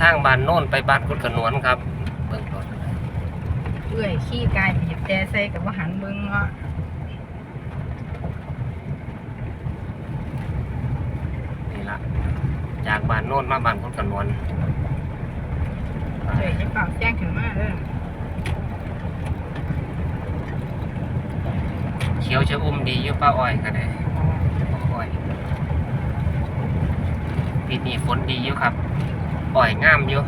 ทางบ้านโน่นไปบ้านกุดขนวนครับเบิ่งรถเอื่อยขี้กายบีบแต่ใส่กับว่าหันเบิ่งเนาะนี่ละจากบ้านโน่นมาบ้านกุดขนวนเอื่อยจะเป่าแจ้งถึงมาเด้อเขียวจะอุ้มดีอยู่ป้าอ้อยก็ได้ป้าอ้อยปีนี้ฝนดีอยู่ครับ อ้อยงามอยู่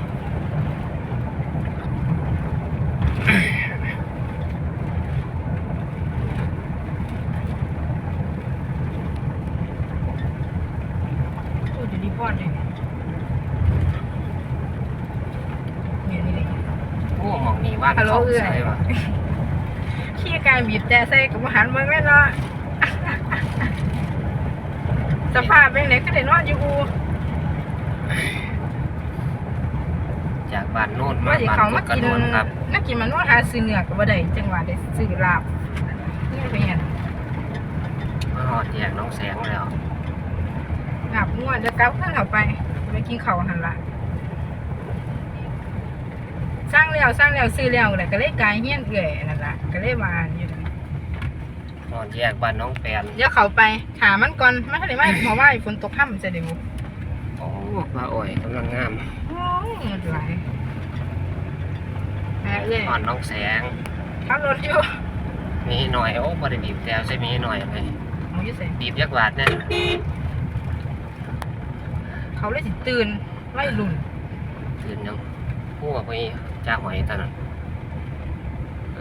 พูดอยู่ดีพอดเลยเนี่ยเนี่ยนี่เลยโอ้หมองนี้ว่านฮัลโหลเขาเอื่อยใช่ปะขี้กายบีบแต่ใส่กับว่าหันเบิ่งเลยเนาะสภาพเป็นไหนก็ได้นอนอยู่อูจาก บ้านโน่นมาว่าสิบ้านเขากุมาดขกินนวนครับนักกินมันว่าหาซื้อเนื้อก็บ่ได้จังหวะได้ซื้อลาบนี่เป็นหยังมาหอดแยกน้องแสงแล้วลาบง่วนจะกลับขึ้นเข้าไปไปกินข้าวหันละสร้างแล้วสร้างแล้วซื้อแล้วแหละก็เลยกลายเฮี้ยนเอื่อยนั่นล่ะก็เลยมาอยู่นั่นหอดแยกบ้านน้องแปนเดี๋ยวเข้าไปถามมันก่อนมันทันได้มาเพราะว่าฝนตกค่ำจะได้บ่โอ้ป้าอ้อยกำลังงาม โอ้ยเงินไหลายแม่ เอ้ยหอดน้องแสงขับรถอยู่มีหน่อย โอ้บ่ได้บีบแต่ใช่มีหน่อยไหมหมูอยู่ไสบีบยักบาทเนี่ยเขาเลยสิตื่นไล่รุ่นตื่นยังพูดว่าไปจ้าหอยตอนนั้น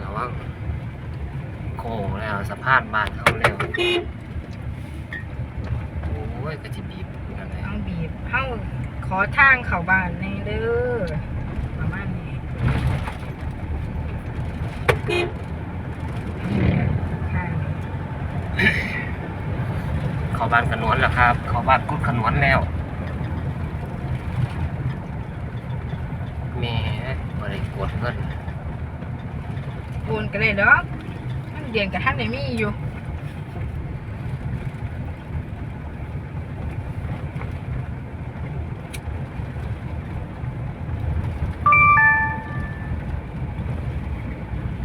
ระวังโค้งแล้วสะพานบานเข้าเร็วโอ้ยก็จะบีบกันเลยเอาบีบเฮาขอทางเข้าบ้านแน่เด้อประมาณนี้ทาง เข้าบ้านขนวนแล้วครับ เข้าบ้านกุดขนวนแล้วแม่บ่ได้กดเงินโอนกันเลยดอกมันเดือนกับท่านได้มีอยู่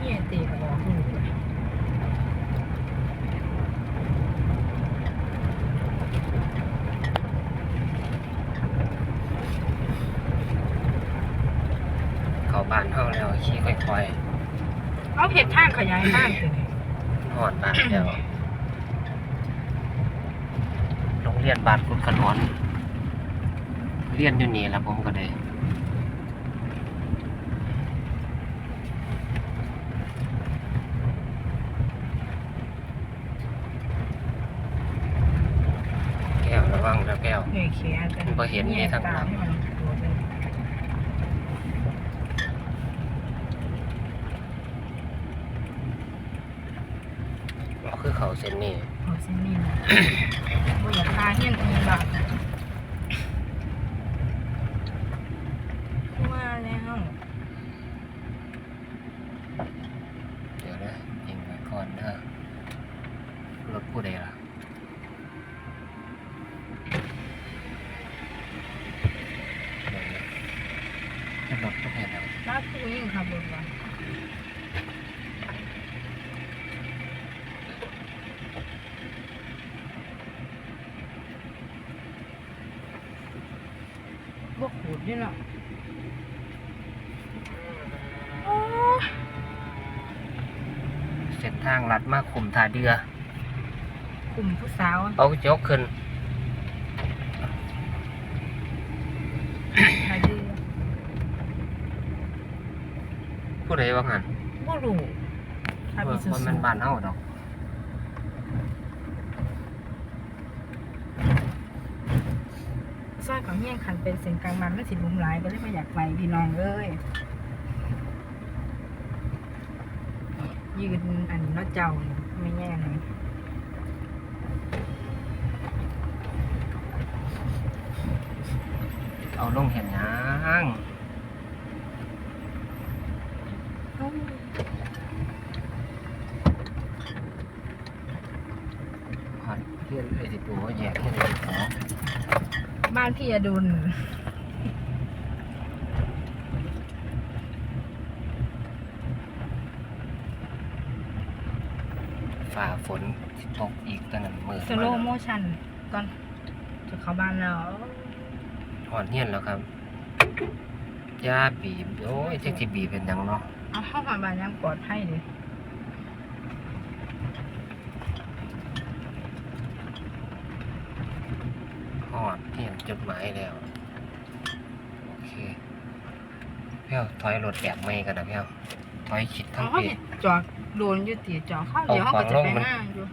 นี่ตีกับบอกลูกเลย เข้าบ้านเฮาแล้วขี่ค่อยเอาเห็ดทางขยายทางตัวนี้ๆหอดบ้านแล้วโรงเรียนบ้านกุดขนวนเรียนอยู่นี่แล้วผมก็ได้แก้วระวังนะแก้วเหนื่อยเขียนกันบ่เห็นมีทางหลังให้มันตัวเป็น ก็คือเขาเส้นนี้โอ้สินี่นะบ่อยากพาเฮียนอีหลักว่าแล้วเดี๋ยวนะยิงไว้ก่อนนะรถผู้ใดล่ะเดี๋ยวนะรถผู้ใดล่ะลาผู้ยิ่งขับรถว่ะ บ่ขูดด้วยเนาะโอ้ยเส้นทางลัดมาขุมทาเดือ กลุ่มผู้สาวเอาจกขึ้น หาดือผู้ใดว่างันบ่รู้ถ้าว่ามีสุมันสุเป็นบ้านเฮาดอก ซอยของเฮียงคันเป็นเส้นกลางมันมันสิหลุมหลายก็เลยบ่อยากไปพี่น้องเอ้ยยืนอันนี้เนาะเจ้านี่ไม่แย่เลยเอาลงเห็นหยังเอ้าผ่านเพื่อนไอ้ที่ตัวแยกให้เลยอ๋อ บ้านพี่อดุลฝ่าฝนตกอีกตั้งแต่เมื่อสโลโมชันก่อนจะเข้าบ้านแล้วหอนเงี้ยนแล้วครับยาบีบ โอ้ยเจ๊กที่บีบเป็นยังเนาะเอาเข้ามาบ้านยังปอดให้เลย อดเฮียนจดหมายแล้ว โอเคเพี้ยวถอยรถแบบไม่กันนะเพี้ยวถอยชิดทั้เอางเขาปีสิจอดโดนอยู่ตีจอดเข้าเดี๋ยวเขาก็จะไปหน้าอยู่